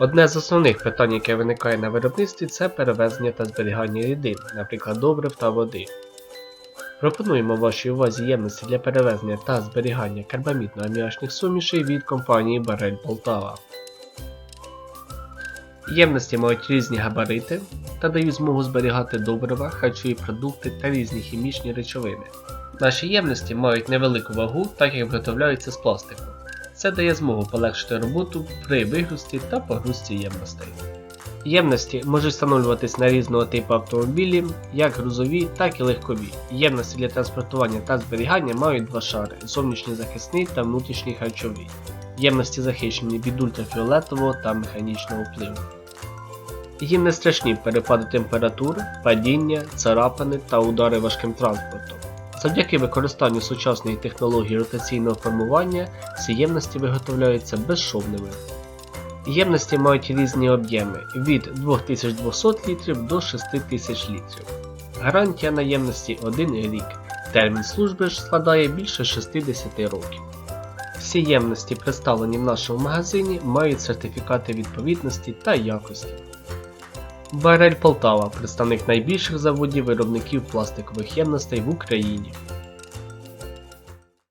Одне з основних питань, яке виникає на виробництві, це перевезення та зберігання рідин, наприклад, добрив та води. Пропонуємо вашій увазі ємності для перевезення та зберігання карбамідно-аміачних сумішей від компанії Барель Полтава. Ємності мають різні габарити та дають змогу зберігати добрива, харчові продукти та різні хімічні речовини. Наші ємності мають невелику вагу, так як виготовляються з пластику. Це дає змогу полегшити роботу при вигрузці та погрузці ємностей. Ємності можуть встановлюватись на різного типу автомобілі, як грузові, так і легкові. Ємності для транспортування та зберігання мають два шари зовнішній захисний та внутрішній харчовий. Ємності захищені від ультрафіолетового та механічного впливу. Їм не страшні перепади температур, падіння, царапини та удари важким транспортом. Завдяки використанню сучасної технології ротаційного формування ці ємності виготовляються безшовними. Ємності мають різні об'єми від 2200 літрів до 6000 літрів. Гарантія на ємності 1 рік. Термін служби ж складає більше 60 років. Всі ємності, представлені в нашому магазині, мають сертифікати відповідності та якості. Барель Полтава представник найбільших заводів виробників пластикових ємностей в Україні.